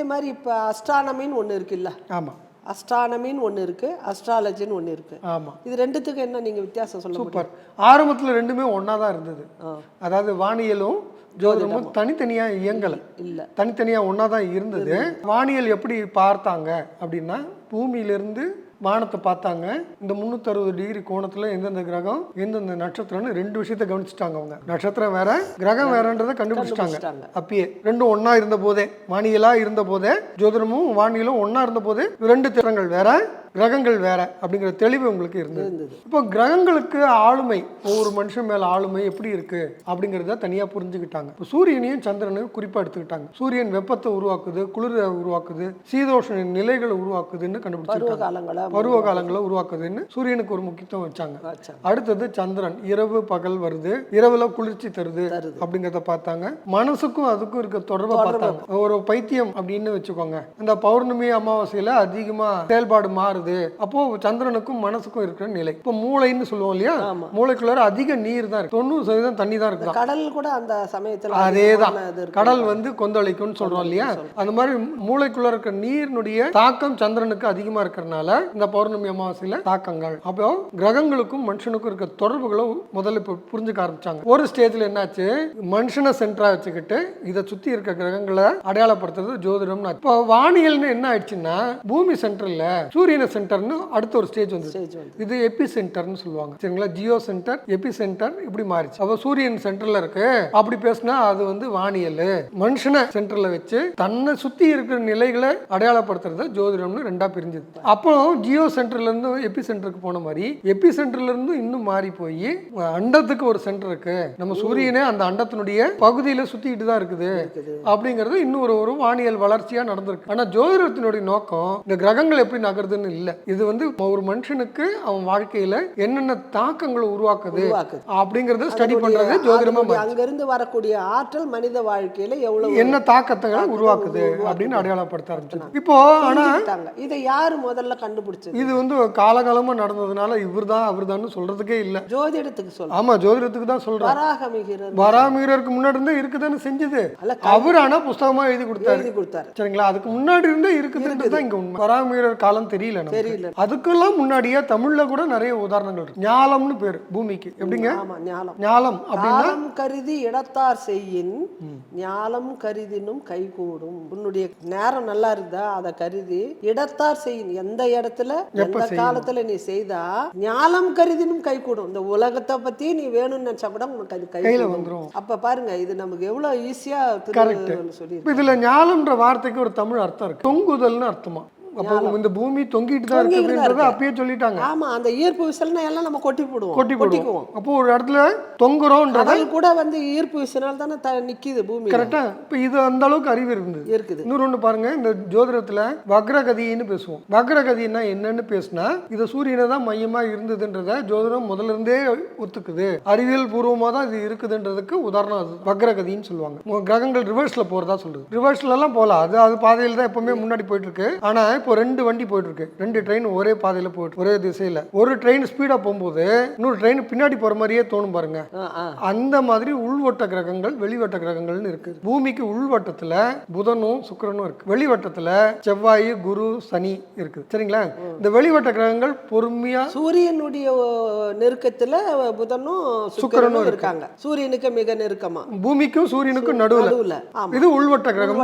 அதே மாதிரி இப்போ அஸ்ட்ரானமின்னு ஒன்று இருக்குல்ல? ஆமாம் அஸ்ட்ரானமின்னு ஒன்று இருக்குது அஸ்ட்ராலஜின்னு ஒன்று இருக்குது ஆமாம் இது ரெண்டுத்துக்கும் என்ன நீங்கள் வித்தியாசம் சொல்ல சூப்பர். ஆரம்பத்தில் ரெண்டுமே ஒன்றா தான் இருந்தது. அதாவது வானியலும் ஜோதிடமும் தனித்தனியாக இயங்கலை. இல்லை. தனித்தனியாக ஒன்றா தான் இருந்தது. வானியல் எப்படி பார்த்தாங்க அப்படின்னா பூமியிலிருந்து வானத்தை பார்த்தாங்க. இந்த முந்நூற்றறுபது டிகிரி கோணத்தில் எந்தெந்த கிரகம் எந்தெந்த நட்சத்திரம்னு ரெண்டு விஷயத்தை கவனிச்சிட்டாங்க அவங்க. நட்சத்திரம் வேற கிரகம் வேறன்றதை கண்டுபிடிச்சிட்டாங்க. அப்பயே ரெண்டும் ஒன்றா இருந்த போதே வானியலா இருந்த போதே ஜோதிடமும் வானியலும் ஒன்றா இருந்த போதே ரெண்டு திறங்கள் வேற கிரகங்கள் வேற அப்படிங்கிற தெளிவு உங்களுக்கு இருந்தது. இப்போ கிரகங்களுக்கு ஆளுமை ஒவ்வொரு மனுஷன் மேல ஆளுமை எப்படி இருக்கு அப்படிங்கிறத தனியா புரிஞ்சுக்கிட்டாங்க. இப்போ சூரியனையும் சந்திரனையும் குறிப்பா எடுத்துக்கிட்டாங்க. சூரியன் வெப்பத்தை உருவாக்குது குளிரை உருவாக்குது சீதோஷண நிலைகளை உருவாக்குதுன்னு கண்டுபிடிச்சிருக்காங்க. பருவ காலங்களை? உருவாக்குதுன்னு சூரியனுக்கு ஒரு முக்கியத்துவம் வச்சாங்க. அடுத்தது சந்திரன் இரவு பகல் வருது இரவுல குளிர்ச்சி தருது தருது. அப்படிங்கிறத பார்த்தாங்க. மனசுக்கும் அதுக்கும் இருக்க தொடர்பை பார்த்தாங்க. ஒரு பைத்தியம் அப்படின்னு வச்சுக்கோங்க. இந்த பௌர்ணமி அமாவாசையில அதிகமா செயல்பாடு மாறுது. அப்போ சந்திரனுக்கும் மனசுக்கும் இருக்கிற நிலை. இப்போ மூளைன்னு சொல்லுவோம் இல்லையா. மூளைக்குள்ளார அதிக நீர் தான் இருக்கு. தொண்ணூறு சதவீதம் தண்ணி தான் இருக்கு. கடல் கூட அந்த சமயத்தில் இது இருக்கு. கடல் வந்து கொந்தளிக்கும்னு சொல்றோம் இல்லையா? அந்த மாதிரி மூளைக்குள்ள இருக்க நீரினுடைய தாக்கம் சந்திரனுக்கு அதிகமா இருக்கிறதுனால இந்த பௌர்ணமி அமாவாசையில தாக்கங்கள். அப்போ கிரகங்களுக்கும் மனுஷனுக்கும் இருக்க தொடர்புகளை முதல்ல இப்போ புரிஞ்சுக்க ஆரம்பிச்சாங்க. ஒரு ஸ்டேஜ்ல என்னாச்சு? மனுஷனை சென்டரா வச்சுக்கிட்டு இதை சுத்தி இருக்க கிரகங்களை அடையாளப்படுத்துறது ஜோதிடம்னு இப்போ வானியல்னு என்ன ஆயிடுச்சுன்னா பூமி சென்டர்ல சூரியனை சென்டர்னு அடுத்த ஒரு ஸ்டேஜ் வந்து இது எபி சென்டர்னு சொல்லுவாங்க. சரிங்களா? ஜியோ சென்டர் எபி சென்டர் இப்படி மாறிச்சு. அப்போ சூரியன் சென்டர்ல இருக்கு. அப்படி பேசினா அது வந்து வானியல். மனுஷனை சென்டர்ல வச்சு தன்னை சுத்தி இருக்கிற நிலைகளை அடையாளப்படுத்துறது ஜோதிடம்னு ரெண்டா பிரிஞ்சது. அப்போ ஜியோ சென்டர்ல இருந்து எபி சென்டருக்கு போன மாதிரி எபி சென்டர்ல இருந்து இன்னும் மாறி போய் அண்டத்துக்கு ஒரு சென்டர் இருக்கு. நம்ம சூரியனே அந்த அண்டத்தினுடைய பகுதியில சுத்திட்டு தான் இருக்குது. இருக்குது. அப்படிங்கிறது இன்னும் ஒரு ஒரு வானியல் வளர்ச்சியா நடந்திருக்கு. ஆனா ஜோதிடத்தினுடைய நோக்கம் இந்த கிரகங்கள் எப்படி நகருதுன்னு இல்ல. இது வந்து ஒரு மனுஷனுக்கு அவன் வாழ்க்கையில என்னென்ன தாக்கங்களை உருவாக்குது. அப்படிங்கறத ஸ்டடி பண்றது ஜோதிடமா. அங்கிருந்து வரக்கூடிய ஆற்றல் மனித வாழ்க்கையில எவ்வளவு என்ன தாக்கத்தை உருவாக்குது. அப்படின்னு அடையாளப்படுத்த ஆரம்பிச்சது இப்போ ஆனா. இதை யாரு முதல்ல கண்டுபிடிச்சது? இது வந்து காலகாலமா நடந்ததுனால இவர்தான் அவர்தான்னு சொல்றதுக்கே இல்ல. ஜோதிடத்துக்கு சொல்ல ஆமா ஜோதிடத்துக்கு தான் சொல்றேன் வராகமிகிறர் வராமீரருக்கு முன்னாடி இருந்தே இருக்குதானே செஞ்சது? அவர் ஆனா புஸ்தகமா எழுதி கொடுத்தாரு. எழுதி கொடுத்தாரு. சரிங்களா? அதுக்கு முன்னாடி இருந்தே இருக்குதுன்றது தான் இங்க உண்மை. வராமீரர் காலம் தெரியல தெரியல அதுக்கெல்லாம் முன்னாடியே தமிழ்ல கூட நிறைய உதாரணங்கள் இருக்கு. ஞாலம்னு பேரு பூமிக்கு. எப்படிங்க? ஆமா ஞாலம். ஞாலம் அப்படின்னா? கருதி இடத்தார் செய்யின் ஞாலம் கருதினும் கைகூடும். உன்னுடைய நேரம் நல்லா இருந்தா அதை கருதி இடத்தார் செய்யின். எந்த இடத்துல? எந்த காலத்துல நீ செய்தா ஞாலம் கருதினும் கைகூடும். இந்த உலகத்தை பத்தி நீ வேணும்னு நினைச்சா கூட உனக்கு அது கை கையில வந்துரும். அப்ப பாருங்க இது நமக்கு எவ்வளவு ஈஸியா சொல்லி இதுல ஞாலம்ன்ற வார்த்தைக்கு ஒரு தமிழ் அர்த்தம் இருக்கு. தொங்குதல்னு அர்த்தமா? அப்போ இந்த பூமி தொங்கிட்டு தான் இருக்கு தொங்கிட்டு தான் அப்படின்றத அப்பயே சொல்லிட்டாங்க. ஆமா அந்த ஈர்ப்பு விசல்னா எல்லாம் நம்ம கொட்டி போடுவோம். கொட்டி கொட்டிக்குவோம். அப்போ ஒரு இடத்துல தொங்குறோன்றத கடல் கூட வந்து ஈர்ப்பு விசனால் தானே த- நிக்குது பூமி. கரெக்டா? இப்ப இது அந்த அளவுக்கு அறிவு இருந்தது. இருக்குது. இன்னொரு ஒன்று பாருங்க இந்த ஜோதிடத்துல வக்ரகதின்னு பேசுவோம். வக்ரகதின்னா என்னன்னு பேசினா இது சூரியனை தான் மையமா இருந்ததுன்றத ஜோதிடம் முதல்ல இருந்தே ஒத்துக்குது. அறிவியல் பூர்வமா தான் இது இருக்குதுன்றதுக்கு உதாரணம் அது. வக்ரகதின்னு சொல்லுவாங்க. கிரகங்கள் ரிவர்ஸ்ல போறதா சொல்லுது ரிவர்ஸ்ல எல்லாம் போகலாம் அது அது பாதையில் தான் எப்பவுமே முன்னாடி போயிட்டு இருக்கு. ஆனா இப்போ ரெண்டு வண்டி போயிட்டு இருக்கு ரெண்டு ட்ரெயின் ஒரே பாதையில போயிட்டு ஒரே திசையில. ஒரு ட்ரெயின் ஸ்பீடா போகும்போது இன்னொரு ட்ரெயின் பின்னாடி போற மாதிரியே தோணும் பாருங்க. அந்த மாதிரி உள்வட்ட கிரகங்கள் வெளிவட்ட கிரகங்கள்னு இருக்கு பூமிக்கு உள்வட்டத்துல புதனும் சுக்கிரனும் இருக்கு. வெளிவட்டத்துல செவ்வாய் குரு சனி இருக்கு சரிங்களா? இந்த வெளிவட்ட கிரகங்கள் பொறுமையா சூரியனுடைய நெருக்கத்துல புதனும் சுக்கிரனும் இருக்காங்க. சூரியனுக்கு மிக நெருக்கமா. பூமிக்கும் சூரியனுக்கும் நடுவுல. இது உள்வட்ட கிரகம்.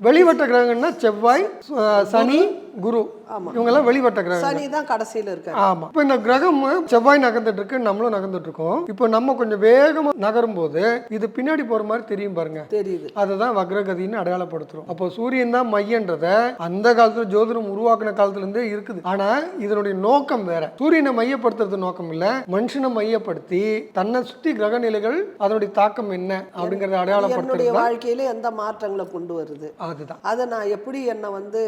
வெளிவட்ட கிரகங்கள்னா செவ்வாய் சு- சனி குரு. ஆமா. இவங்க எல்லாம் வெளிவட்ட கிரகம் சனி தான் கடைசியில இருக்காரு. ஆமா. இப்போ இந்த கிரகம் செவ்வாய் நகர்ந்துட்டு இருக்கு நம்மளும் நகர்ந்துட்டு இருக்கோம் இப்போ நம்ம கொஞ்சம் வேகமா நகரும் போது இது பின்னாடி போற மாதிரி தெரியும் பாருங்க. தெரியுது. அதுதான் வக்ரகதின்னு அடையாளப்படுத்துறோம். அப்போ சூரியன் தான் மையன்றத அந்த காலத்துல ஜோதிடம் உருவாக்குன காலத்துல இருந்தே இருக்குது. ஆனா இதனுடைய நோக்கம் வேற. சூரியனை மையப்படுத்துறது நோக்கம் இல்ல. மனுஷனை மையப்படுத்தி தன்னை சுத்தி கிரக நிலைகள் அதனுடைய தாக்கம் என்ன அப்படிங்கறத அடையாளப்படுத்துறது வாழ்க்கையில எந்த மாற்றங்களை கொண்டு வருது? அதுதான். அதை நான் எப்படி என்னை வந்து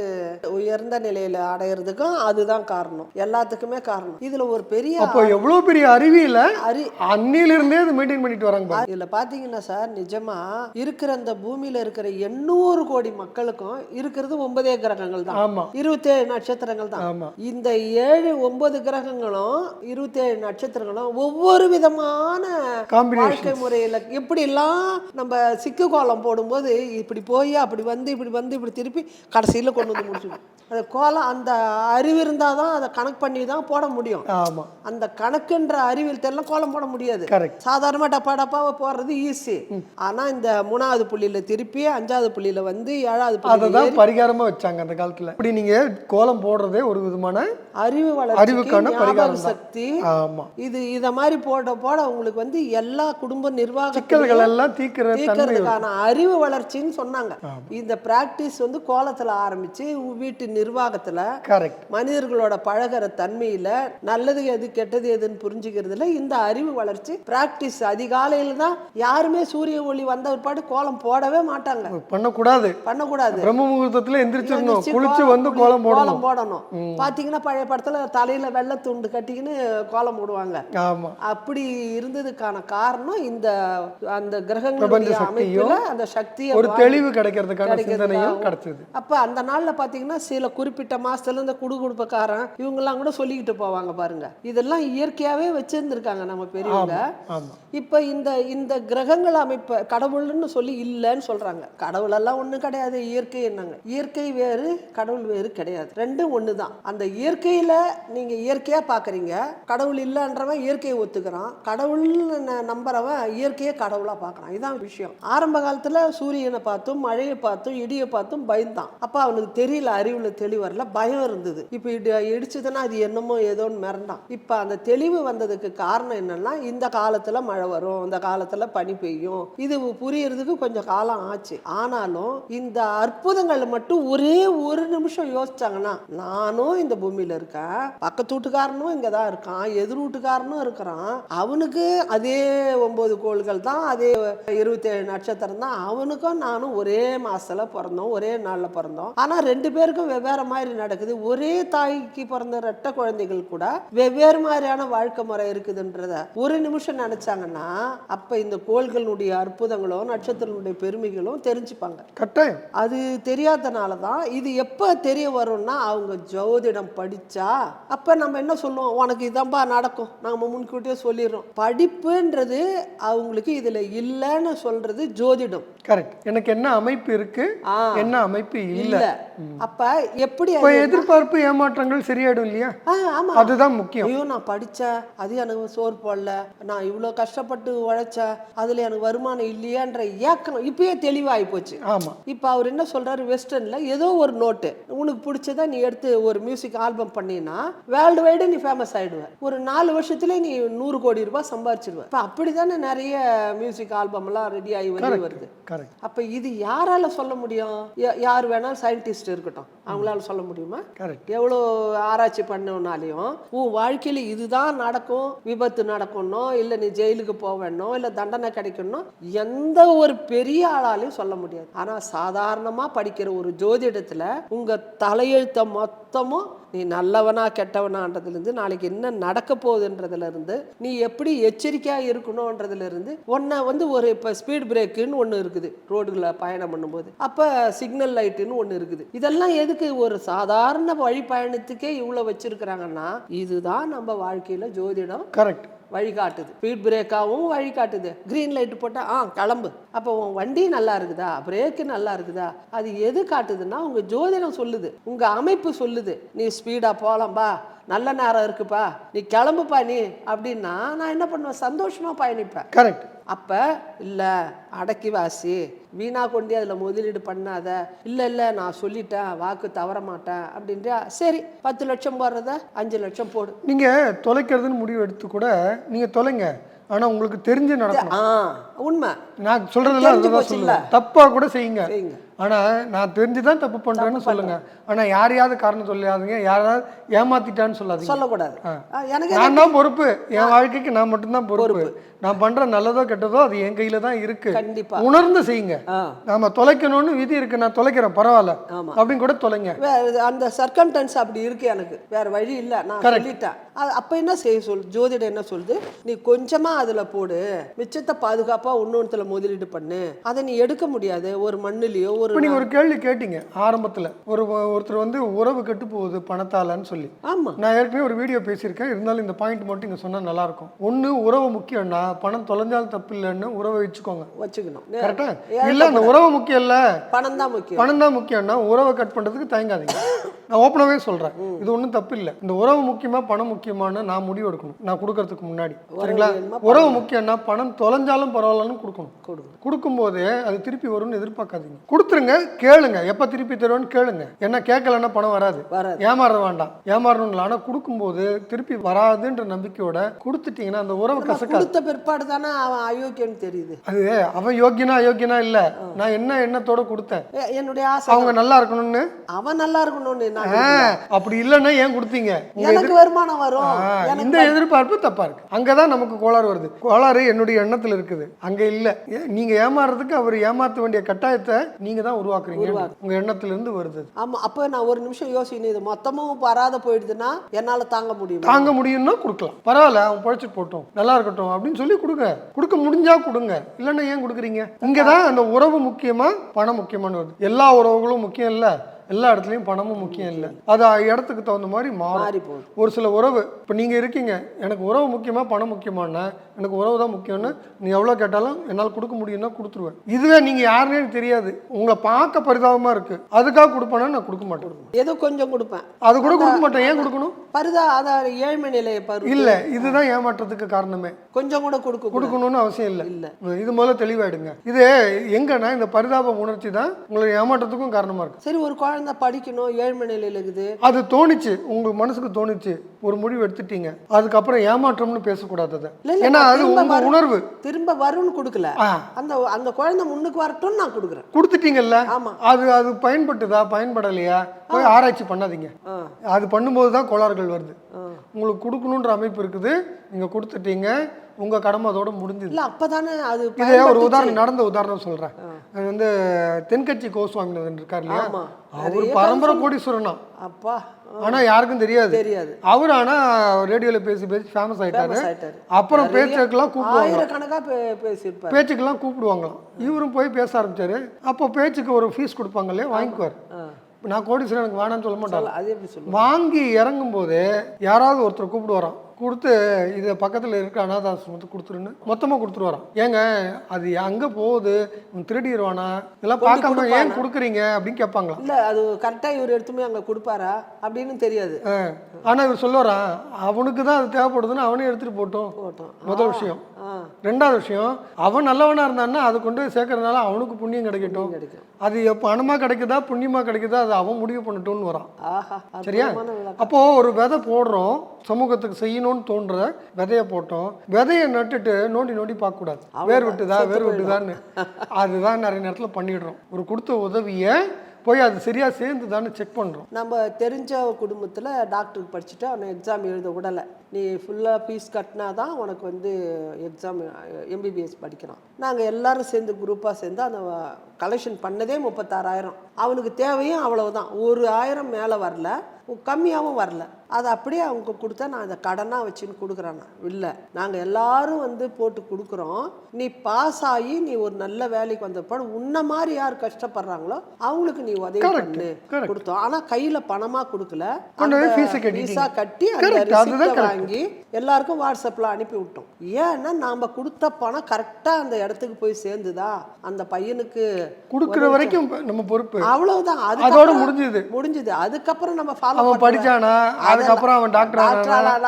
உயர்ந்த நிலையில அடையிறதுக்கும் அதுதான் காரணம். எல்லாத்துக்குமே காரணம். இதுல ஒரு பெரிய அப்போ எவ்வளவு பெரிய அறிவியல அறி அன்னிலிருந்தே அது மெயின்டைன் பண்ணிட்டு வராங்க. இதுல பாத்தீங்கன்னா சார் நிஜமா இருக்கிற அந்த பூமியில இருக்கிற எண்ணூறு கோடி மக்களுக்கும் இருக்கிறது ஒன்பதே கிரகங்கள் தான். ஆமா. இருபத்தேழு நட்சத்திரங்கள் தான். ஆமா. இந்த ஏழு ஒன்பது கிரகங்களும் இருபத்தேழு நட்சத்திரங்களும் ஒவ்வொரு விதமான வாழ்க்கை முறையில எப்படி எல்லாம் நம்ம சிக்கு கோலம் போடும்போது இப்படி போய் அப்படி வந்து இப்படி வந்து இப்படி திருப்பி கடைசியில கொண்டு வந்து முடிச்சிடும் அந்த கோலம் அந்த அறிவு இருந்தால் தான் அதை கணக்கு பண்ணி தான் போட முடியும். ஆமா. அந்த கணக்குன்ற அறிவில் தெரியல கோலம் போட முடியாது. கரெக்ட் சாதாரணமா டப்பா டப்பாவை போடுறது ஈஸி ஆனா இந்த மூணாவது புள்ளியில திருப்பி அஞ்சாவது புள்ளியில வந்து ஏழாவது புள்ளி தான் பரிகாரமா வச்சாங்க அந்த காலத்துல. இப்படி நீங்க கோலம் போடுறதே ஒரு விதமான அறிவு அறிவுக்கான வளர்ச்சி பரிகாரம் ஞாபக தான். சக்தி. ஆமா. இது இத மாதிரி போட போட உங்களுக்கு வந்து எல்லா குடும்ப நிர்வாகத்திலையும் சிக்கல்கள் எல்லாம் தீக்கிற. தீர்க்கறதுக்கான அறிவு வளர்ச்சின்னு சொன்னாங்க. இந்த பிராக்டிஸ் வந்து கோலத்துல ஆரம்பிச்சு உ- வீட்டு நிர்வாகத்துல கரெக்ட் மனிதர்களோட பழகுற தன்மையில நல்லது எது கெட்டது எதுன்னு புரிஞ்சுக்கிறதுல இந்த அறிவு வளர்ச்சி பிராக்டிஸ் அதிகாலையில தான் யாருமே சூரிய ஒளி வந்த ஒருபாடு கோலம் போடவே மாட்டாங்க. பண்ணக்கூடாது. பண்ணக்கூடாது. பிரம்ம முகூர்த்தத்துல எந்திரிச்சிடணும். எந்திரிச்சு குளிச்சு வந்து கோலம் கோலம் போடணும். பாத்தீங்கன்னா பழைய படத்துல தலையில வெள்ளை துண்டு கட்டிக்கின்னு கோலம் போடுவாங்க. அப்படி இருந்ததுக்கான காரணம் இந்த அந்த கிரகங்களுடைய அமைப்புல அந்த சக்தியை ஒரு தெளிவு கிடைக்கிறதுக்கான சிந்தனையும் கிடைச்சது. அப்ப அந்த நாள்ல பாத்தீங்கன்னா சில குறிப்பிட்ட மாசத்துல இந்த குடுகுடுப்பக்காரன் இவங்க எல்லாம் கூட சொல்லிக்கிட்டு போவாங்க பாருங்க. இதெல்லாம் இயற்கையாவே வச்சிருந்திருக்காங்க நம்ம பெரியவங்க. இப்ப இந்த இந்த கிரகங்கள் அமைப்பு கடவுள்னு சொல்லி இல்லைன்னு சொல்றாங்க. கடவுள் எல்லாம் ஒண்ணு கிடையாது இயற்கை என்னங்க? இயற்கை வேறு கடவுள் வேறு கிடையாது. ரெண்டும் ஒண்ணுதான். அந்த இயற்கையில நீங்க இயற்கையா பாக்குறீங்க கடவுள் இல்லைன்றவன் இயற்கையை ஒத்துக்கிறான். கடவுள்னு நம்புறவன் இயற்கையை கடவுளா பார்க்கறான் இதான் விஷயம். ஆரம்ப காலத்துல சூரியனை பார்த்தும் மழையை பார்த்தும் இடியை பார்த்தும் பயந்தான் அப்ப அவனுக்கு தெரியல அறிவுல வரல பயம் இருந்தது. இப்போ இடி இடிச்சதுன்னா அது என்னமோ ஏதோன்னு மிரண்டான். இப்போ அந்த தெளிவு வந்ததுக்கு காரணம் என்னன்னா இந்த காலத்துல மழை வரும் இந்த காலத்துல பனி பெய்யும். இது புரியறதுக்கு கொஞ்சம் காலம் ஆச்சு. ஆனாலும் இந்த அற்புதங்கள் மட்டும் ஒரே ஒரு நிமிஷம் யோசிச்சாங்கன்னா நானும் இந்த பூமியில இருக்கேன் பக்கத்து வீட்டுக்காரனும் இங்க தான் இருக்கான் எதிர் வீட்டுக்காரனும் இருக்கிறான். அவனுக்கு அதே ஒன்பது கோள்கள் தான் அதே இருபத்தேழு நட்சத்திரம் தான். அவனுக்கும் நானும் ஒரே மாசத்துல பிறந்தோம் ஒரே நாளில் பிறந்தோம். ஆனா ரெண்டு பேருக்கும் வெவ்வேறு மாதிரி நடக்குது. ஒரே தாய்க்கு பிறந்த ரெட்டை குழந்தைகள் கூட வெவ்வேறு மாதிரியான வாழ்க்கை முறை இருக்குதுன்றத ஒரு நிமிஷம் நினைச்சாங்கன்னா அப்ப இந்த கோள்களுடைய அற்புதங்களும் நட்சத்திரங்களுடைய பெருமைகளும் தெரிஞ்சுப்பாங்க. கட்டாயம். அது தெரியாதனால தான் இது எப்போ தெரிய வரும்னா அவங்க ஜோதிடம் படிச்சா அப்போ நம்ம என்ன சொல்லுவோம்? உனக்கு இதான்பா நடக்கும். நம்ம முன்கூட்டியே சொல்லிடுறோம். படிப்புன்றது அவங்களுக்கு இதில் இல்லைன்னு சொல்றது ஜோதிடம். கரெக்ட் எனக்கு என்ன அமைப்பு இருக்கு? என்ன அமைப்பு இல்ல? அப்ப எப்படி இப்ப எதிர்பார்ப்பு ஏமாற்றங்கள் சரியாயிடும் இல்லையா? ஆமா. அதுதான் முக்கியம். ஐயோ நான் படித்தேன் அது எனக்கு சோறு போடல. நான் இவ்வளோ கஷ்டப்பட்டு உழைச்சேன் அதில் எனக்கு வருமானம் இல்லையான்ற ஏக்கம் இப்பயே தெளிவாகி போச்சு. ஆமா. இப்போ அவர் என்ன சொல்றாரு வெஸ்டர்னில்? ஏதோ ஒரு நோட்டு உனக்கு பிடிச்சதா நீ எடுத்து ஒரு மியூசிக் ஆல்பம் பண்ணினா வேர்ல்டு வைடு நீ ஃபேமஸ் ஆயிடுவ. ஒரு நாலு வருஷத்துல நீ நூறு கோடி ரூபாய் சம்பாரிச்சிடுவ இப்போ அப்படி தானே நிறைய மியூசிக் ஆல்பம் எல்லாம் ரெடி ஆகி வருது. அப்போ இது யாரால சொல்ல முடியும்? யார் வேணாலும் சயின்டிஸ்ட் இருக்கட்டும். அவங்களால சொல்ல முடியுமா? கரெக்ட் எவ்வளோ ஆராய்ச்சி பண்ணனாலையும் உன் வாழ்க்கையில் இதுதான் நடக்கும் விபத்து நடக்கணும் இல்லை நீ ஜெயிலுக்கு போவேணும் இல்லை தண்டனை கிடைக்கணும் எந்த ஒரு பெரிய ஆளாலையும் சொல்ல முடியாது. ஆனால் சாதாரணமாக படிக்கிற ஒரு ஜோதிடத்தில் உங்கள் தலையெழுத்த மொத்தமும் நீ நல்லவனா கெட்டவனான்றதுலேருந்து நாளைக்கு என்ன நடக்க போகுதுன்றதுலேருந்து நீ எப்படி எச்சரிக்கையாக இருக்கணுன்றதுல இருந்து வந்து ஒரு இப்போ ஸ்பீட் பிரேக்குன்னு ஒன்று இருக்குது ரோடுகளில் பயணம் பண்ணும்போது. அப்போ சிக்னல் லைட்டுன்னு ஒன்று இருக்குது. இதெல்லாம் எதுக்கு ஒரு சாதாரண வழி பயணத்துக்கே இவ்வளோ வச்சுருக்குறாங்கன்னா இதுதான் நம்ம வாழ்க்கையில் ஜோதிடம். கரெக்ட் வழிகாட்டுது. ஸ்பீட் பிரேக்காகவும் வழிகாட்டுது. க்ரீன் லைட் போட்டால் ஆ கிளம்பு. அப்போ உன் வண்டி நல்லா இருக்குதா? பிரேக்கு நல்லா இருக்குதா? அது எது காட்டுதுன்னா உங்கள் ஜோதிடம் சொல்லுது. உங்கள் அமைப்பு சொல்லுது. நீ ஸ்பீடாக போகலாம்பா நல்ல நேரம் இருக்குப்பா நீ கிளம்புப்பா நீ. அப்படின்னா நான் என்ன பண்ணுவேன்? சந்தோஷமாக பயணிப்பேன். கரெக்ட் அப்போ இல்லை அடக்கி வாசி வீணா கொண்டு அதில் முதலீடு பண்ணாத. இல்லை இல்லை நான் சொல்லிட்டேன். வாக்கு தவற மாட்டேன். அப்படின்றியா? சரி பத்து லட்சம் போடுறத அஞ்சு லட்சம் போடு. நீங்க தொலைக்கிறதுன்னு முடிவு எடுத்து கூட நீங்க தொலைங்க. ஆனா உங்களுக்கு தெரிஞ்சு நடக்கணும். ஆ உண்மை. நான் சொல்றதெல்லாம் தெரிஞ்சு அதுதான். சொல்லுவேன். தப்பா கூட செய்யுங்க. செய்யுங்க. ஆனா நான் தெரிஞ்சு தான் தப்பு பண்றேன்னு சொல்லுங்க. ஆனா யாரையாவது காரணம் சொல்லாதீங்க. யாராவது ஏமாத்திட்டான்னு சொல்லாதீங்க. சொல்லக்கூடாது. எனக்கு நான் தான் பொறுப்பு. என் வாழ்க்கைக்கு நான் மட்டும்தான் பொறுப்பு. நான் பண்ற நல்லதோ கெட்டதோ அது என் கையில தான் இருக்கு. கண்டிப்பா. உணர்ந்து செய்யுங்க. நாம தொலைக்கணும்னு விதி இருக்கு நான் தொலைக்கிறேன் பரவாயில்ல. அப்படின்னு கூட தொலைங்க. அந்த சர்க்கம்டன்ஸ் அப்படி இருக்கு எனக்கு. வேற வழி இல்ல நான் சொல்லிட்டேன். அப்ப என்ன செய்ய சொல் ஜோதிடம் என்ன சொல்லுது? நீ கொஞ்சமா அதுல போடு மிச்சத்தை பாதுகாப்பா இன்னொன்னுல முதலீடு பண்ணு. அதை நீ எடுக்க முடியாது. ஒரு மண்ணுலயோ ஒரு நீங்க ஒரு கேள்வி கேட்டீங்க ஆரம்பத்துல. ஒரு ஒருத்தர் வந்து உறவு கெட்டு போகுது பணத்தாலன்னு சொல்லி. ஆமா. நான் ஏற்கனவே ஒரு வீடியோ பேசியிருக்கேன். இருந்தாலும் இந்த பாயிண்ட் மட்டும் இங்க சொன்னா நல்லா இருக்கும் ஒண்ணு உறவு முக்கியம்னா பணம் தொலைஞ்சாலும் தப்பு இல்லைன்னு உறவை வச்சுக்கோங்க. வச்சுக்கணும். கரெக்டா இல்ல அந்த உறவு முக்கியம் இல்ல. பணம் தான் முக்கியம். பணம் தான் முக்கியம்னா உறவை கட் பண்றதுக்கு தயங்காதீங்க. நான் ஓப்பனாவே சொல்றேன். இது ஒண்ணும் தப்பு இல்ல. இந்த உறவு முக்கியமா பணம் முக்கியமானு நான் முடிவு எடுக்கணும். நான் கொடுக்கறதுக்கு முன்னாடி. சரிங்களா? உறவு முக்கியம்னா பணம் தொலைஞ்சாலும் பரவாயில்லன்னு கொடுக்கணும். கொடுக்கும்போது அது திருப்பி வரும்னு எதிர்பார்க்காதீங்க. கொடுத்துருங்க கேளுங்க. எப்ப திருப்பி தருவேன்னு கேளுங்க. என்ன கேட்கலன்னா பணம் வராது. ஏமாற வேண்டாம். ஏமாறணும் இல்லை ஆனால் கொடுக்கும்போது திருப்பி வராதுன்ற நம்பிக்கையோட கொடுத்துட்டீங்கன்னா அந்த உறவு கொடுத்த பிற்பாடு தானே அவன் அயோக்கியன்னு தெரியுது. அது அவன் யோக்கியனா அயோக்கியனா இல்ல. நான் என்ன எண்ணத்தோட கொடுத்தேன்? என்னுடைய ஆசை அவங்க நல்லா இருக்கணும்னு? அவன் நல்லா இருக்கணும்னு நான் அப்படி இல்லைன்னா ஏன் கொடுத்தீங்க? எனக்கு வருமானம் வரும். இந்த எதிர்பார்ப்பு தப்பா இருக்கு. அங்கதான் நமக்கு கோளாறு வருது. கோளாறு என்னுடைய எண்ணத்துல இருக்குது. அங்க இல்ல. நீங்க ஏமாறுறதுக்கு அவர் ஏமாத்த வேண்டிய கட்டாயத்தை நீங்க தான் உருவாக்குறீங்க. உங்க எண்ணத்துல இருந்து வருது. ஆமா அப்ப நான் ஒரு நிமிஷம் யோசிக்கணும். இது மொத்தமும் வராத போயிடுதுன்னா என்னால தாங்க முடியும்? தாங்க முடியும்னா கொடுக்கலாம். பரவாயில்ல அவன் பழைச்சிட்டு போட்டோம் நல்லா இருக்கட்டும் அப்படின்னு சொல்லி கொடுங்க. கொடுக்க முடிஞ்சா கொடுங்க. இல்லைன்னா ஏன் கொடுக்குறீங்க? இங்கே தான் அந்த உறவு முக்கியமா பணம் முக்கியமான வருது எல்லா உறவுகளும் முக்கியம் இல்லை. எல்லா இடத்துலையும் பணமும் முக்கியம் இல்லை. அது இடத்துக்கு தகுந்த மாதிரி மாறி போகுது ஒரு சில உறவு இப்போ நீங்கள் இருக்கீங்க எனக்கு உறவு முக்கியமா பணம் முக்கியமானா எனக்கு உறவு தான் முக்கியம்னு நீ எவ்வளோ கேட்டாலும் என்னால் கொடுக்க முடியும்னா கொடுத்துருவேன். இதுவே நீங்கள் யாருன்னே தெரியாது. உங்களை பார்க்க பரிதாபமாக இருக்கு. அதுக்காக கொடுப்பேன்னா நான் கொடுக்க மாட்டேன். ஏதோ கொஞ்சம் கொடுப்பேன். அது கூட கொடுக்க மாட்டேன். ஏன் கொடுக்கணும்? பருதா அத ஏழ்மை நிலையை பரு இல்லை இதுதான் ஏமாற்றத்துக்கு காரணமே. கொஞ்சம் கூட கொடுக்க. கொடுக்கணும்னு அவசியம் இல்லை. இல்ல. இது முதல்ல தெளிவாயிடுங்க. இது எங்கன்னா இந்த பரிதாப உணர்ச்சி தான் உங்களை ஏமாற்றத்துக்கும் காரணமா இருக்கு. சரி ஒரு குழந்தை படிக்கணும் ஏழ்மை நிலையில இருக்குது. அது தோணுச்சு. உங்க மனசுக்கு தோணுச்சு. ஒரு முடிவு எடுத்துட்டீங்க. அதுக்கப்புறம் ஏமாற்றம்னு பேசக்கூடாது அதை. ஏன்னா அது உங்க. உணர்வு. திரும்ப வரும்னு கொடுக்கல. அந்த அந்த குழந்தை முன்னுக்கு வரட்டும்னு நான் கொடுக்குறேன். கொடுத்துட்டீங்கல்ல? அது அது பயன்பட்டுதா? பயன்படலையா? போய் ஆராய்ச்சி பண்ணாதீங்க. அது பண்ணும்போது தான் கோளாறுகள் வருது. உங்களுக்கு கொடுக்கணுன்ற அமைப்பு இருக்குது. நீங்க கொடுத்துட்டீங்க. உங்க கடமை அதோட முடிஞ்சுது. இல்ல அப்பதானே அது இதே ஒரு. உதாரணம் நடந்த உதாரணம் சொல்றேன். அது வந்து தென்கட்சி கோஸ்வாமிநாதன் இருக்கார் இல்லையா? அவர் பரம்பரை கோடீஸ்வரனா அப்பா ஆ, ஆனா யாருக்கும் தெரியாது. தெரியாது. அவர் ஆனா ரேடியோல பேசி பேசி ஃபேமஸ் ஆயிட்டாரு. அப்புறம் பேச்சுக்கெல்லாம் கூப்பிடுவாங்க பேச்சுக்கெல்லாம் கூப்பிடுவாங்களாம். இவரும் போய் பேச ஆரம்பிச்சாரு. அப்போ பேச்சுக்கு ஒரு ஃபீஸ் கொடுப்பாங்க இல்லையா? வாங்கிக்குவார். நான் கோடீஸ்வரன் எனக்கு வேணாம்னு சொல்ல மாட்டாங்க வாங்கி இறங்கும் போதே யாராவது ஒருத்தர் கூப்பிடுவாராம். கொடுத்து இது பக்கத்தில் இருக்க அனாதாசிரமத்தை கொடுத்துருன்னு மொத்தமாக கொடுத்துருவாராம் ஏங்க அது அங்கே போகுது இவன் திருடிடுவானா இதெல்லாம் பார்க்காம ஏன் கொடுக்குறீங்க அப்படின்னு கேட்பாங்களாம் இல்ல அது கரெக்டா இவர் எடுத்துமே அங்க கொடுப்பாரா அப்படின்னு தெரியாது. ஆனால் இவர் சொல்லுவாராம் அவனுக்கு தான் அது தேவைப்படுதுன்னு அவனே எடுத்துகிட்டு போட்டோம். போட்டோம். முதல் விஷயம். ரெண்டாவது விஷயம் அவன் நல்லவனா இருந்தான்னா அதை கொண்டு போய் சேர்க்கறதுனால அவனுக்கு புண்ணியம் கிடைக்கட்டும். கிடைக்கும். அது பணமா கிடைக்குதா புண்ணியமா கிடைக்குதா அது அவன் முடிவு பண்ணட்டும்னு வரான். ஆஹா சரியா? அற்புதமான விளக்கம். அப்போ ஒரு விதை போடுறோம் சமூகத்துக்கு செய்யணும்னு தோன்ற விதைய போட்டோம் விதைய நட்டுட்டு நோண்டி நோண்டி பார்க்க கூடாது வேர் விட்டுதா வேர் விட்டுதான்னு. அதுதான் நிறைய நேரத்துல பண்ணிடுறோம். ஒரு கொடுத்த உதவிய போய் அது சரியா சேர்ந்துதான்னு செக் பண்றோம். நம்ம தெரிஞ்ச குடும்பத்துல டாக்டருக்கு படிச்சுட்டு அவனை எக்ஸாம் எழுத விடலை. நீ ஃபுல்லாக ஃபீஸ் கட்டினா தான் உனக்கு வந்து எக்ஸாம் எம்பிபிஎஸ் படிக்கிறான் நாங்கள் எல்லாரும் சேர்ந்து குரூப்பாக சேர்ந்து அந்த கலெக்ஷன் பண்ணதே முப்பத்தாறாயிரம். அவனுக்கு தேவையும் அவ்வளவுதான். ஒரு ஆயிரம் மேலே வரல. கம்மியாகவும் வரல. அதை அப்படியே அவங்க கொடுத்தா நான் அதை கடனாக வச்சுன்னு கொடுக்குறேன். இல்லை நாங்கள் எல்லாரும் வந்து போட்டு கொடுக்குறோம். நீ பாஸ் ஆகி நீ ஒரு நல்ல வேலைக்கு வந்த பிறகு உன்ன மாதிரி யார் கஷ்டப்படுறாங்களோ அவங்களுக்கு நீ உதவி பண்ணு. கொடுத்தோம். ஆனால் கையில் பணமாக கொடுக்கல. fees-ஆ கட்டி receipt-அ correct. வாங்கி எல்லாருக்கும் வாட்ஸ்அப்பில் அனுப்பி விட்டோம் ஏன்னா நாம் கொடுத்த பணம் கரெக்டாக அந்த இடத்துக்கு போய் சேர்ந்துதா? அந்த பையனுக்கு கொடுக்குற வரைக்கும் நம்ம பொறுப்பு. அவ்வளவுதான். அதோட முடிஞ்சது. முடிஞ்சது. அதுக்கப்புறம் நம்ம ஃபாலோ அவன் படிச்சானா? அதுக்கப்புறம் அவன் டாக்டர் ஆனானா?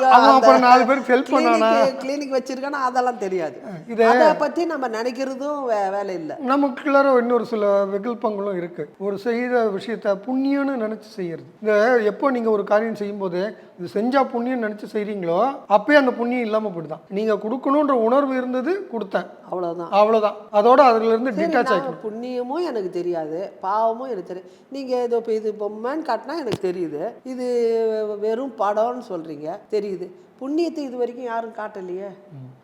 அவன் அப்புறம் நாலு பேருக்கு ஹெல்ப் பண்ணானா? கிளினிக் வச்சிருக்கானா? அதெல்லாம் தெரியாது. இது- அதை பத்தி நம்ம நினைக்கிறதும் வேலை இல்லை. நமக்குள்ளார இன்னொரு சில விகல்பங்களும் இருக்கு. ஒரு செய்த விஷயத்த புண்ணியம்னு நினைச்சு செய்யறது. இந்த எப்போ நீங்க ஒரு காரியம் செய்யும்போது இது செஞ்சா புண்ணியம் நினைச்சு செய்றீங்களோ அப்பயே அந்த புண்ணியம் இல்லாம போயிடுதான். நீங்க கொடுக்கணுன்ற உணர்வு இருந்தது கொடுத்தேன். அவ்வளவுதான். அவ்வளவுதான். அதோட அதுல இருந்து சரி, டிட்டாச் ஆகிக்கணும் புண்ணியமும் எனக்கு தெரியாது பாவமும் எனக்கு தெரியும் நீங்க ஏதோ இப்போ இது பொம்மைன்னு காட்டினா எனக்கு தெரியுது. இது வெறும் படம்னு சொல்றீங்க தெரியுது. புண்ணியத்தை இது வரைக்கும் யாரும் காட்டலையே.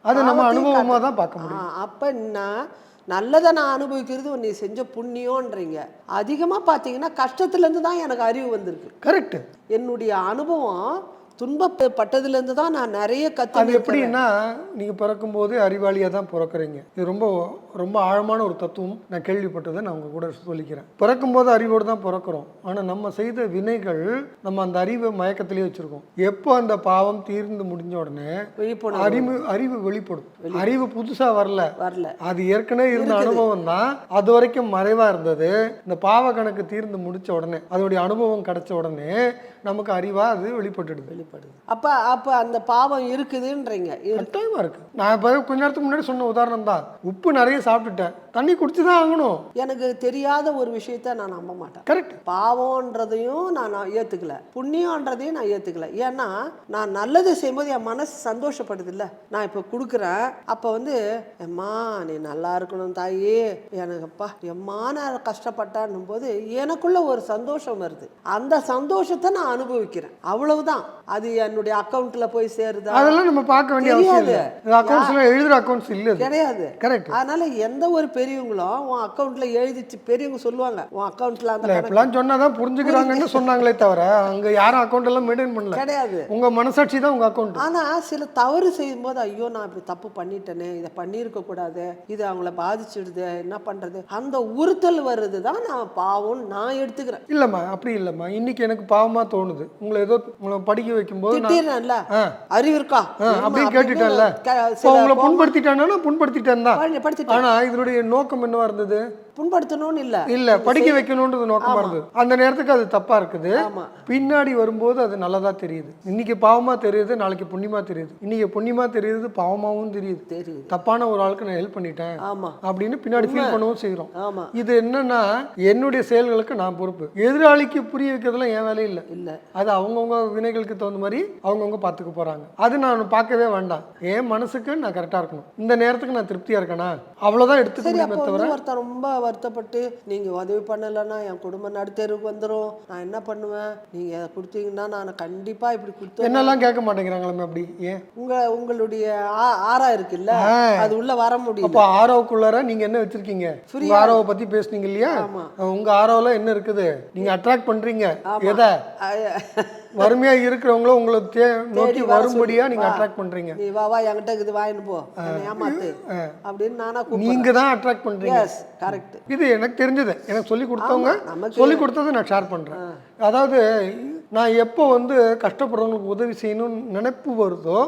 அது நம்ம பாவத்தையும் அனுபவமா காட்ட- தான் பார்க்க முடியும். ஆ, அப்ப நான் நல்லதை நான் அனுபவிக்கிறது நீ செஞ்ச புண்ணியம்ன்றீங்க. அதிகமா பார்த்தீங்கன்னா கஷ்டத்துலேருந்து தான் எனக்கு அறிவு வந்திருக்கு. கரெக்ட் என்னுடைய அனுபவம் துன்பப்பட்டதுலேருந்து தான் நான் நிறைய அது கற்று எப்படின்னா நீங்க பிறக்கும்போது அறிவாளியா தான் பிறக்குறீங்க. இது ரொம்ப ரொம்ப ஆழமான ஒரு தத்துவம். நான் கேள்விப்பட்டதை நான் உங்க கூட சொல்லிக்கிறேன். பிறக்கும்போது அறிவோடு தான் பிறக்கிறோம். ஆனா நம்ம செய்த வினைகள் நம்ம அந்த அறிவை மயக்கத்திலேயே வச்சிருக்கோம். எப்போ அந்த பாவம் தீர்ந்து முடிஞ்ச உடனே அறிவு அறிவு வெளிப்படும். அறிவு புதுசா வரல. வரல. அது ஏற்கனவே இருந்த அனுபவம் தான். அது வரைக்கும் மறைவா இருந்தது. இந்த பாவ கணக்கு தீர்ந்து முடிச்ச உடனே அதோடைய அனுபவம் கிடைச்ச உடனே நமக்கு அறிவா அது வெளிப்பட்டுடுது. வெளிப்படுது அப்ப அப்ப அந்த பாவம் இருக்குதுன்றீங்க. இரு- கட்டாயமா இருக்கு. நான் இப்போ கொஞ்ச நேரத்துக்கு முன்னாடி சொன்ன உதாரணம் தான் உப்பு நிறைய சாப்பிட்டுட்டேன். தண்ணி குடிச்சு தான் ஆகணும். எனக்கு தெரியாத ஒரு விஷயத்த நான் நம்ப மாட்டேன். கரெக்ட் பாவம்ன்றதையும் நான் ஏத்துக்கல. புண்ணியன்றதையும் நான் ஏத்துக்கல. ஏன்னா நான் நல்லது செய்யும்போது என் மனசு சந்தோஷப்படுது இல்ல நான் இப்போ கொடுக்குறேன். அப்போ வந்து எம்மா நீ நல்லா இருக்கணும் தாயி. எனக்குப்பா எம்மா நான் கஷ்டப்பட்டான்னும் போது எனக்குள்ள ஒரு சந்தோஷம் வருது. அந்த சந்தோஷத்தை நான் அனுபவிக்கிறேன். அவ்வளவுதான். அது என்னுடைய அக்கௌண்ட்ல போய் சேருதா? அதெல்லாம் நம்ம பார்க்க வேண்டிய அவசியம் இல்லை. அக்கௌண்ட்ஸ்ல எழுதுற அக்கௌண்ட்ஸ் இல்லை கிடையாது. கரெக்ட் அதனால எந்த ஒரு பெரியவங்களும் உன் அக்கௌண்ட்ல எழுதிச்சு பெரியவங்க சொல்லுவாங்க. உன் அக்கௌண்ட்ல அந்த இப்படிலாம் சொன்னாதான் புரிஞ்சுக்கிறாங்கன்னு சொன்னாங்களே தவிர அங்க யாரும் அக்கௌண்ட் எல்லாம் மெயின்டைன் பண்ணல. கிடையாது. உங்க மனசாட்சி தான் உங்க அக்கௌண்ட் ஆனா சில தவறு செய்யும்போது ஐயோ நான் இப்படி தப்பு பண்ணிட்டேனே இதை பண்ணியிருக்க கூடாது இது அவங்கள பாதிச்சிடுது என்ன பண்றது? அந்த உறுத்தல் வருது தான் நான் பாவம் நான் எடுத்துக்கிறேன். இல்லம்மா அப்படி இல்லம்மா. இன்னைக்கு எனக்கு பாவமா தோணுது. உங்களை ஏதோ உங்களை படிக்க வைக்கும்போது திட்டிடுறேன்ல. அறிவு இருக்கா? அப்படின்னு கேட்டுட்டேன்ல. உங்களை கோபம் புண்படுத்திட்டானா? தான். ஆனா இதனுடைய நோக்கம் என்னவாக இருந்தது? புண்படுத்தணும்னு இல்ல. இல்ல படிக்க வைக்கணுன்றது நோக்கமா இருந்தது. அந்த நேரத்துக்கு அது தப்பா இருக்குது. பின்னாடி வரும்போது அது நல்லதா தெரியுது. இன்னைக்கு பாவமா தெரியுது நாளைக்கு புண்ணியமா தெரியுது. இன்னைக்கு புண்ணியமா தெரியுது பாவமாவும் தெரியுது. தெரியுது. தப்பான ஒரு ஆளுக்கு நான் ஹெல்ப் பண்ணிட்டேன் ஆமா. அப்படின்னு பின்னாடி ஃபீல் பண்ணவும் செய்றோம். ஆமா. இது என்னன்னா என்னுடைய செயல்களுக்கு நான் பொறுப்பு. எதிராளிக்கு புரிய வைக்கிறதுலாம் என் வேலை இல்லை. இல்ல. அது அவங்கவுங்க வினைகளுக்கு தகுந்த மாதிரி அவங்கவுங்க பார்த்துக்க போறாங்க. அது நான் பார்க்கவே வேண்டாம். என் மனசுக்கு நான் கரெக்டா இருக்கணும். இந்த நேரத்துக்கு நான் திருப்தியா இருக்கேனா? அவ்வளவுதான் தவிர ஒருத்தன் ரொம்ப வருத்தப்பட்டு நீங்க உதவி பண்ணலைன்னா என் குடும்பம் நடுத்தெருவுக்கு வந்துடும் நான் என்ன பண்ணுவேன்? நீங்க அதை கொடுத்தீங்கன்னா நான் கண்டிப்பா இப்படி கொடுத்து என்னெல்லாம் கேட்க மாட்டேங்கிறாங்களே அப்படி? ஏன்? உங்க உங்களுடைய ஆ- ஆறா இருக்குல்ல. அது உள்ள வர முடியல. அப்போ ஆரோவுக்குள்ளார நீங்க என்ன வச்சிருக்கீங்க? உங்க ஆரோவை பத்தி பேசுனீங்க இல்லையா? ஆமா. உங்க ஆரோவில் என்ன இருக்குது? நீங்க அட்ராக்ட் பண்றீங்க. எதை? அஹ், வறுமையா இருக்கிறவங்கள உங்களை தே நோக்கி வர வரும்படியா சொல்லி, நீங்க வா. அட்ராக்ட் பண்றீங்க. நீ வா வா என்கிட்ட இது வாங்கிட்டு போ. ஏமாத்து. அப்படின்னு நானா கூப்பிடுறேன். நீங்க தான் அட்ராக்ட் பண்றீங்க. எஸ் கரெக்ட் இது எனக்கு தெரிஞ்சது. எனக்கு சொல்லி கொடுத்தவங்க சொல்லி கொடுத்ததை நான் ஷேர் பண்றேன். அதாவது நான் எப்போ வந்து கஷ்டப்படுறவங்களுக்கு உதவி செய்யணும்னு நினைப்பு வருதோ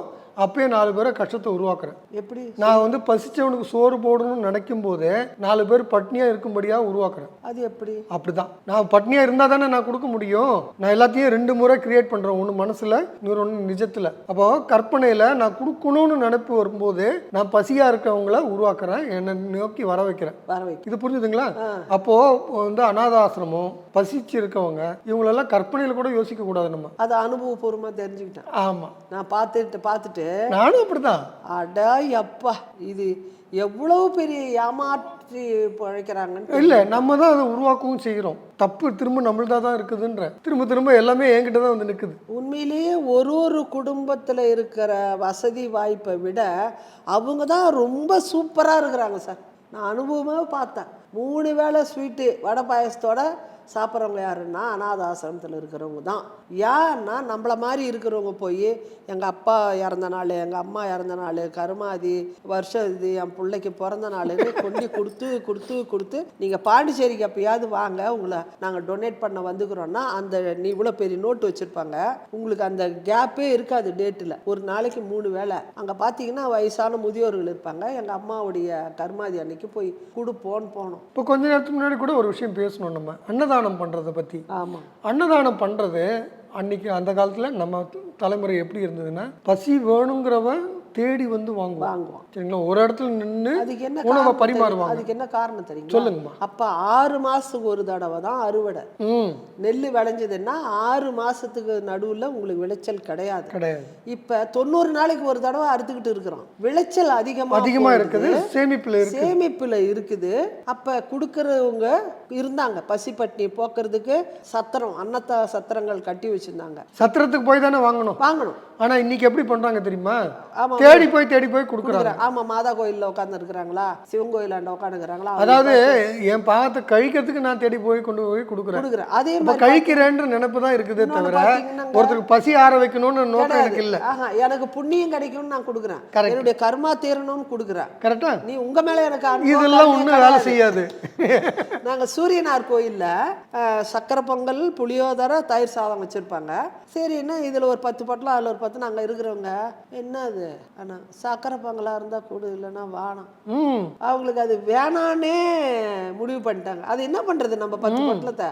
அப்பயே நாலு பேரை கஷ்டத்தை உருவாக்குறேன். எப்படி? நான் வந்து பசிச்சவனுக்கு சோறு போடணும்னு நினைக்கும் போதே நாலு பேர் பட்னியா இருக்கும்படியா உருவாக்குறேன். அது எப்படி? அப்படிதான். நான் பட்னியா இருந்தா தானே நான் கொடுக்க முடியும்? நான் எல்லாத்தையும் ரெண்டு முறை கிரியேட் பண்றேன் ஒன்று மனசுல இன்னொரு ஒன்று நிஜத்துல. அப்போ கற்பனையில நான் கொடுக்கணும்னு நினைப்பு வரும்போது நான் பசியா இருக்கவங்கள உருவாக்குறேன் என்னை நோக்கி வர வைக்கிறேன். வர வைக்க இது புரிஞ்சுதுங்களா? அப்போ வந்து அனாதாசிரமம் பசிச்சு இருக்கவங்க இவங்களெல்லாம் கற்பனையில கூட யோசிக்க கூடாது நம்ம. அது அனுபவபூர்வமா தெரிஞ்சுக்கிட்டேன். ஆமா. நான் பார்த்துட்டு பார்த்துட்டு நானும் அப்படிதான். அடா அப்பா இது எவ்வளவு பெரிய ஏமாற்றி பிழைக்கிறாங்கன்னு இல்ல நம்ம தான் அதை உருவாக்கவும் செய்கிறோம். தப்பு திரும்ப நம்மள்தான் தான் இருக்குதுன்ற. திரும்ப திரும்ப எல்லாமே என்கிட்ட தான் வந்து நிக்குது. உண்மையிலேயே ஒரு ஒரு குடும்பத்தில் இருக்கிற வசதி வாய்ப்பை விட அவங்க தான் ரொம்ப சூப்பராக இருக்கிறாங்க சார். நான் அனுபவமாக பார்த்தேன். மூணு வேளை ஸ்வீட்டு வடை பாயசத்தோட சாப்பிட்றவங்க யாருன்னா அநாத ஆசிரமத்தில் இருக்கிறவங்க தான். ஏன்னா நம்மள மாதிரி இருக்கிறவங்க போய் எங்கள் அப்பா இறந்த நாள் எங்கள் அம்மா இறந்த நாள் கருமாதி வருஷம் இது என் பிள்ளைக்கு பிறந்த நாளுன்னு கொண்டு கொடுத்து கொடுத்து கொடுத்து நீங்கள் பாண்டிச்சேரிக்கு எப்பயாவது வாங்க உங்களை நாங்கள் டொனேட் பண்ண வந்துக்கிறோன்னா அந்த நீ இவ்வளோ பெரிய நோட்டு வச்சுருப்பாங்க. உங்களுக்கு அந்த கேப்பே இருக்காது டேட்டில் ஒரு நாளைக்கு மூணு வேளை. அங்கே பார்த்தீங்கன்னா வயசான முதியோர்கள் இருப்பாங்க. எங்கள் அம்மாவுடைய கருமாதி அன்னைக்கு போய் கொடுப்போன்னு போனோம் இப்போ கொஞ்ச நேரத்துக்கு முன்னாடி கூட ஒரு விஷயம் பேசணும் நம்ம. அன்னதான் அன்னதானம் பண்றதை பத்தி. ஆமா. அன்னதானம் பண்றது அன்னைக்கு அந்த காலத்துல நம்ம தலைமுறை எப்படி இருந்ததுன்னா பசி வேணுங்கிறவன் தேடி வந்து வாங்குவான் வாங்குவோம். சரிங்களா? ஒரு இடத்துல நின்று அதுக்கு என்ன உணவை பரிமாறுவாங்க. தெரியும்? அதுக்கு என்ன காரணம் தெரியுங்களா சொல்லுங்கம்மா. அப்ப ஆறு மாசத்துக்கு ஒரு தடவை தான் அறுவடை. நெல் விளைஞ்சதுன்னா ஆறு மாசத்துக்கு நடுவுல உங்களுக்கு விளைச்சல் கிடையாது. கிடையாது. இப்ப தொண்ணூறு நாளைக்கு ஒரு தடவை அறுத்துக்கிட்டு இருக்கிறோம். விளைச்சல் அதிகமா அதிகமா போகுது. இருக்குது சேமிப்புல இருக்கு சேமிப்புல இருக்குது. அப்ப கொடுக்கறவங்க இருந்தாங்க. பசி பட்டினி போக்குறதுக்கு சத்திரம் அன்னத்த சத்திரங்கள் கட்டி வச்சிருந்தாங்க. சத்திரத்துக்கு போய் தானே வாங்கணும்? வாங்கணும். ஆனா இன்னைக்கு எப்படி பண்றாங்க தெரியுமா? ஆமா தேடி போய் தேடி போய் கொடுக்குறாங்க. கொடுக்குறாங்க. ஆமா மாதா கோயில்ல உட்கார்ந்து இருக்கிறாங்களா சிவன் கோயிலாண்ட உட்காந்துக்கிறாங்களா அதாவது என் பாவத்தை கழிக்கிறதுக்கு நான் தேடி போய் கொண்டு போய் கொடுக்குறேன். அதே மாதிரி கழிக்கிறேன்ற நினைப்பு தான் இருக்குதே தவிர ஒருத்தருக்கு பசி ஆற வைக்கணும்னு நோக்கம் எனக்கு இல்ல. எனக்கு புண்ணியம் கிடைக்கும்னு நான் கொடுக்குறேன். என்னுடைய கர்மா தீரணும்னு கொடுக்குறேன் கரெக்டா நீ உங்க மேல எனக்கு இதெல்லாம் ஒண்ணும் வேலை. செய்யாது. நாங்க சூரியனார் கோயில்ல சக்கரை பொங்கல் புளியோதரை தயிர் சாதம் வச்சிருப்பாங்க. சரி என்ன இதுல ஒரு பத்து பொட்டலம் அதுல ஒரு பத்து நாங்க இருக்கிறவங்க என்ன அது ஆனா சக்கரை பொங்கலா இருந்தா கொடு இல்லைன்னா வேணாம் ம். அவங்களுக்கு அது வேணான்னே முடிவு பண்ணிட்டாங்க. அது என்ன பண்றது நம்ம பத்து பொட்டலத்தை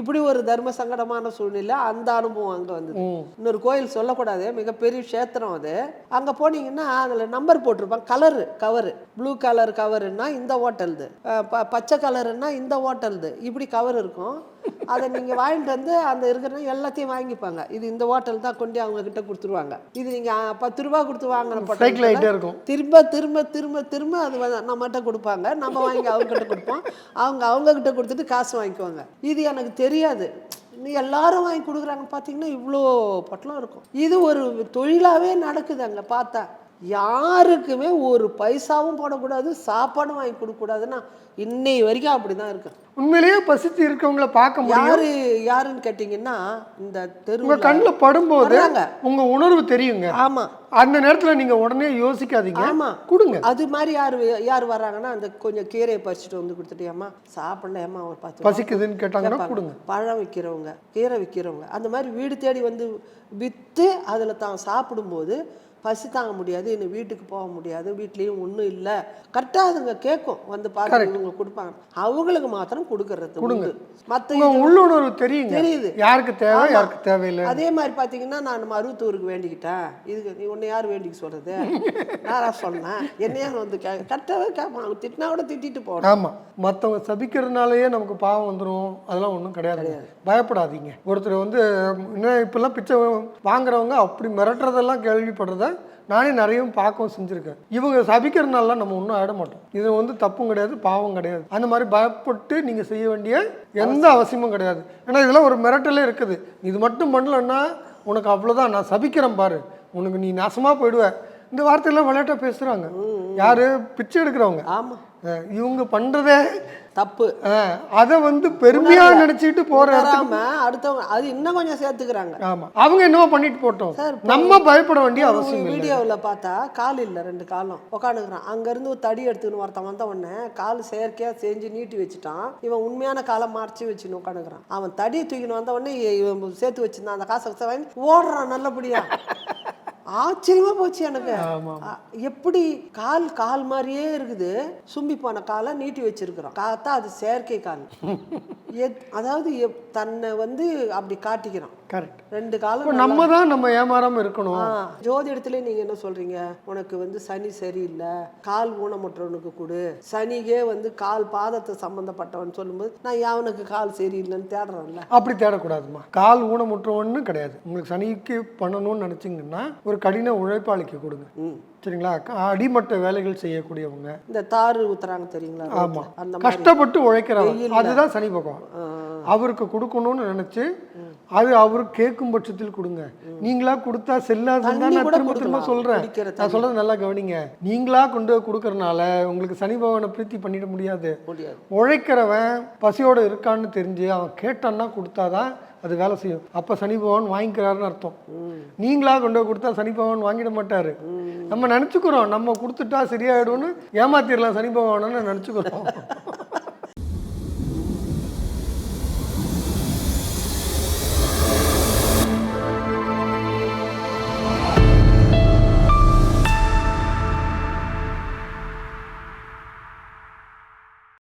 இப்படி ஒரு தர்ம சங்கடமான சூழ்நிலை அந்த அனுபவம் அங்க வந்தது. இன்னொரு கோயில் சொல்லக்கூடாது மிகப்பெரிய க்ஷேத்திரம் அது. அங்கே போனீங்கன்னா அதில் நம்பர் போட்டிருப்பாங்க. கலரு கவரு ப்ளூ கலர் கவருன்னா இந்த ஹோட்டல்து பச்சை கலருன்னா இந்த ஹோட்டல்து இப்படி கவர் இருக்கும். அதை நீங்கள் வாங்கிட்டு வந்து அந்த இருக்கிற எல்லாத்தையும் வாங்கிப்பாங்க. இது இந்த ஹோட்டல் தான் கொண்டு அவங்க கிட்ட கொடுத்துருவாங்க. இது நீங்கள் பத்து ரூபா கொடுத்து வாங்கின இருக்கும். திரும்ப திரும்ப திரும்ப திரும்ப அது நம்மகிட்ட கொடுப்பாங்க. நம்ம வாங்கி அவங்க கிட்ட கொடுப்போம். அவங்க அவங்க கிட்ட கொடுத்துட்டு காசு வாங்கிக்குவாங்க. இது எனக்கு தெரியாது. நீ எல்லாரும் வாங்கி கொடுக்குறாங்க பார்த்தீங்கன்னா இவ்வளோ பொட்டலம் இருக்கும். இது ஒரு தொழிலாகவே நடக்குது அங்கே பார்த்தா. யாருக்குமே ஒரு பைசாவும் போடக்கூடாது சாப்பாடும் வாங்கி கொடுக்கக்கூடாதுன்னா இன்னை வரைக்கும் அப்படி தான் இருக்கு. உண்மையிலேயே பசித்து இருக்கவங்கள பார்க்க முடியும். யாரு யாருன்னு கேட்டிங்கன்னா இந்த தெரு கண்ணில் படும்போது வர்றாங்க. உங்க உணர்வு தெரியுங்க. ஆமா. அந்த நேரத்துல நீங்க உடனே யோசிக்காதீங்க. ஆமா. கொடுங்க. அது மாதிரி யார் யார் வர்றாங்கன்னா அந்த கொஞ்சம் கீரையை பறிச்சுட்டு வந்து கொடுத்துட்டு ஏம்மா சாப்பிடல ஏம்மா ஒரு பத்து பசிக்குதுன்னு கேட்டாங்கன்னா. கொடுங்க. பழம் விற்கிறவங்க கீரை விற்கிறவங்க அந்த மாதிரி வீடு தேடி வந்து விற்று அதில் தான் சாப்பிடும்போது பசி தாங்க முடியாது இன்னும் வீட்டுக்கு போக முடியாது வீட்லேயும் ஒன்றும் இல்லை. கரெக்டாக அதுங்க கேட்கும் வந்து பார்த்து இவங்க கொடுப்பாங்க. அவங்களுக்கு மாத்திரம் கொடுக்கறது கொடுங்க. மற்ற உள்ளுணர்வு தெரியுங்க. தெரியுது. யாருக்கு தேவை யாருக்கு தேவையில்லை? அதே மாதிரி பார்த்தீங்கன்னா நான் மருவத்தூருக்கு வேண்டிக்கிட்டேன். இதுக்கு நீ உன்னை யார் வேண்டிக்க சொல்றது? நானா சொன்னேன். என்னையா வந்து கே கரெக்டாகவே கேட்பான் திட்டினா கூட திட்டிட்டு போகணும். ஆமா. மத்தவங்க சபிக்கிறதுனாலயே நமக்கு பாவம் வந்துரும். அதெல்லாம் ஒண்ணும் கிடையாது. பயப்படாதீங்க. ஒருத்தர் வந்து இன்னும் இப்பெல்லாம் பிச்சை வாங்குறவங்க அப்படி மிரட்டுறதெல்லாம் கேள்விப்படுறத நானே நிறைய பார்க்கவும் செஞ்சுருக்கேன். இவங்க சபிக்கிறதுனால நம்ம ஒன்றும் ஆயிட மாட்டோம். இது வந்து தப்பும் கிடையாது பாவம் கிடையாது. அந்த மாதிரி பயப்பட்டு நீங்கள் செய்ய வேண்டிய எந்த அவசியமும் கிடையாது. ஏன்னா இதெல்லாம் ஒரு மிரட்டலே இருக்குது. இது மட்டும் பண்ணலன்னா உனக்கு அவ்வளோதான் நான் சபிக்கிறேன் பாரு. உனக்கு நீ நாசமாக போயிடுவ. இந்த வார்த்தையெல்லாம் விளையாட்டாக பேசுகிறாங்க யாரு? பிச்சை எடுக்கிறவங்க. ஆமாம் இவங்க பண்றதே தப்பு. அதை வந்து பெருமையா நினைச்சிட்டு போற அடுத்தவங்க அது இன்னும் கொஞ்சம் சேர்த்துக்கிறாங்க. ஆமா. அவங்க என்னவோ பண்ணிட்டு போட்டோம். சார், நம்ம பயப்பட வேண்டிய அவசியம் வீடியோவில் பார்த்தா கால் இல்லை ரெண்டு காலும். உட்காந்துக்கிறான் அங்கேருந்து ஒரு தடி எடுத்துன்னு ஒருத்தன் வந்த உடனே கால் செயற்கையாக செஞ்சு நீட்டி வச்சுட்டான். இவன் உண்மையான காலை மறைச்சி வச்சுன்னு உட்காந்துக்கிறான் அவன் தடி தூக்கின்னு வந்த உடனே இவன் சேர்த்து வச்சிருந்தான். அந்த காசை வாங்கி ஓடுறான் நல்லபடியா. ஆச்சரியமா போச்சு எனக்கு. எப்படி கால் கால் மாதிரியே இருக்குது. சும்பி போன காலை நீட்டி வச்சிருக்கிறோம். பார்த்தா அது செயற்கை கால். எத்- அதாவது தன்னை வந்து அப்படி காட்டிக்கிறான் கரெக்ட் ரெண்டு காலம் நம்ம தான் நம்ம ஏமாறாம இருக்கணும். ஆ, ஜோதிடத்துல நீங்க என்ன சொல்றீங்க? உனக்கு வந்து சனி சரியில்லை கால் ஊனமுற்றவனுக்கு கொடு. சனிக்கே வந்து கால் பாதத்தை சம்பந்தப்பட்டவன் சொல்லும்போது நான் அவனுக்கு கால் சரியில்லைன்னு தேடுறேன்ல? அப்படி தேடக்கூடாதுமா. கால் ஊனமுற்றவன்னு கிடையாது. உங்களுக்கு சனிக்கு பண்ணணும்னு நினைச்சீங்கன்னா ஒரு கடின உழைப்பாளிக்கு கொடுங்க. சரிங்களா? அடிமட்ட வேலைகள் செய்யக்கூடியவங்க. இந்த தாறு ஊத்துறாங்க தெரியுங்களா ஆமா. கஷ்டப்பட்டு உழைக்கிறவங்க. அதுதான் சனி பகவான். ஆ, அவருக்கு கொடுக்கணும்னு நினைச்சு அது அவர் கேட்கும் பட்சத்தில் கொடுங்க. நீங்களா கொடுத்தா செல்லாதுன்னு தான் நான் திரும்ப திரும்ப குடிக்கிற நான் சொல்றது நல்லா கவனிங்க. நீங்களா கொண்டு போய் கொடுக்கறனால உங்களுக்கு சனி பகவானை பிரீத்தி பண்ணிட முடியாது. உழைக்கிறவன் பசியோட இருக்கான்னு தெரிஞ்சு அவன் கேட்டான்னா கொடுத்தாதான் அது வேலை செய்யும். அப்ப சனி பகவான் வாங்கிக்கிறாருன்னு அர்த்தம். நீங்களா கொண்டு போய் கொடுத்தா சனி பகவான் வாங்கிட மாட்டாரு. நம்ம நினைச்சுக்கிறோம். நம்ம கொடுத்துட்டா சரியாயிடும்னு ஏமாத்திரலாம் சனி பகவான்னு நினைச்சுக்கிறோம்.